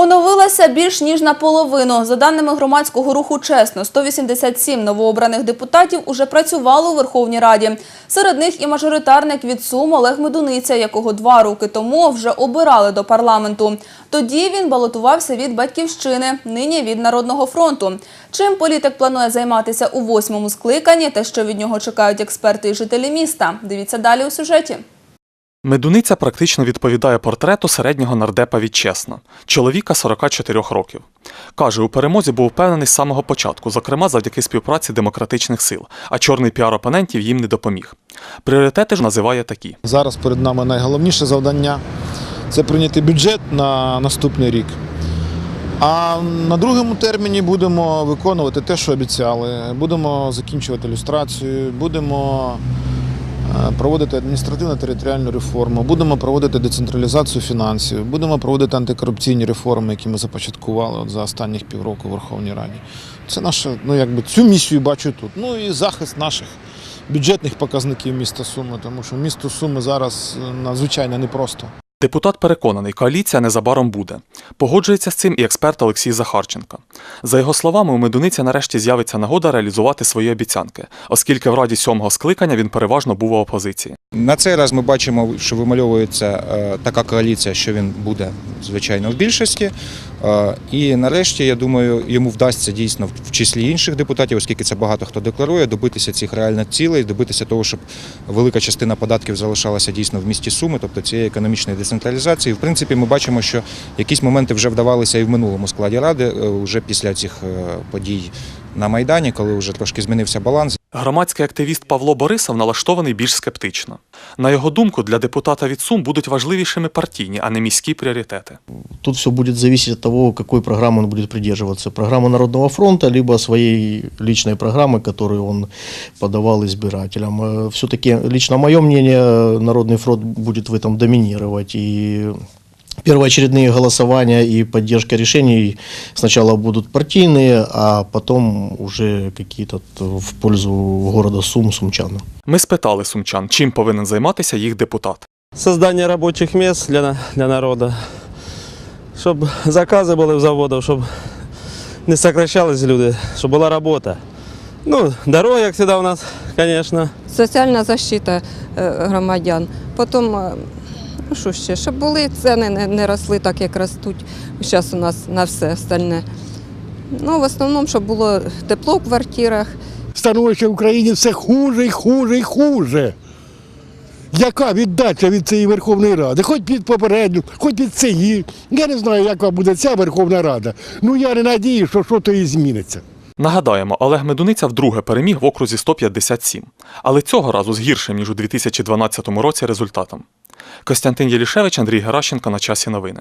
Оновилася більш ніж наполовину. За даними громадського руху «Чесно», 187 новообраних депутатів уже працювали у Верховній Раді. Серед них і мажоритарник від Сум Олег Медуниця, якого два роки тому вже обирали до парламенту. Тоді він балотувався від «Батьківщини», нині від «Народного фронту». Чим політик планує займатися у восьмому скликанні та що від нього чекають експерти і жителі міста? Дивіться далі у сюжеті. Медуниця практично відповідає портрету середнього нардепа від чесно, чоловіка 44 років. Каже, у перемозі був впевнений з самого початку, зокрема завдяки співпраці демократичних сил, а чорний піар опонентів їм не допоміг. Пріоритети ж називає такі. Зараз перед нами найголовніше завдання це прийняти бюджет на наступний рік. А на другому терміні будемо виконувати те, що обіцяли. Будемо закінчувати ілюстрацію, будемо е, проводити адміністративно-територіальну реформу, будемо проводити децентралізацію фінансів, будемо проводити антикорупційні реформи, які ми започаткували от за останніх півроку в Верховній Раді. Це наша, ну якби цю місію бачу тут. Ну і захист наших бюджетних показників міста Суми, тому що місто Суми зараз е, надзвичайно непросто. Депутат переконаний, коаліція незабаром буде. Погоджується з цим і експерт Олексій Захарченко. За його словами, у Медуниці нарешті з'явиться нагода реалізувати свої обіцянки, оскільки в раді сьомого скликання він переважно був у опозиції. На цей раз ми бачимо, що вимальовується е, така коаліція, що він буде звичайно в більшості. Е, І нарешті, я думаю, йому вдасться дійсно в- числі інших депутатів, оскільки це багато хто декларує, добитися цих реальних цілей, добитися того, щоб велика частина податків залишалася дійсно в місті Суми, тобто цієї економічної децентралізації. В принципі, ми бачимо, що якісь моменти вже вдавалися і в минулому складі ради, е, вже після цих е, подій на Майдані, коли вже трошки змінився баланс. Громадський активіст Павло Борисов налаштований більш скептично. На його думку, для депутата від Сум будуть важливішими партійні, а не міські пріоритети. Тут все будет зависеть от того, какой программы он будет придерживаться. Программы Народного фронта, либо своей личной программы, которую он подавал избирателям. Все-таки, лично мое мнение, Народный фронт будет в этом доминировать. И первоочередные голосования и поддержка решений сначала будут партийные, а потом уже какие-то в пользу города Сум, сумчан. Ми спитали сумчан, чим повинен займатися їх депутат. Создание рабочих мест для, для народа, щоб закази були в заводах, щоб не сокращались люди, щоб була робота. Ну, дороги, як завжди у нас, звісно. соціальна защита е, громадян. Потім, е, ну що ще, щоб були ціни не, не росли так, як ростуть зараз у нас на все остальне. Ну, в основному, щоб було тепло в квартирах, становище в Україні все хуже і хуже і хуже. Яка віддача від цієї Верховної Ради? Хоч під попередню, хоч під цієї. Я не знаю, яка буде ця Верховна Рада. Ну я не надію, що щось зміниться. Нагадаємо, Олег Медуниця вдруге переміг в окрузі 157, але цього разу з гіршим, ніж у 2012 році результатом. Костянтин Єлішевич, Андрій Геращенко на часі новини.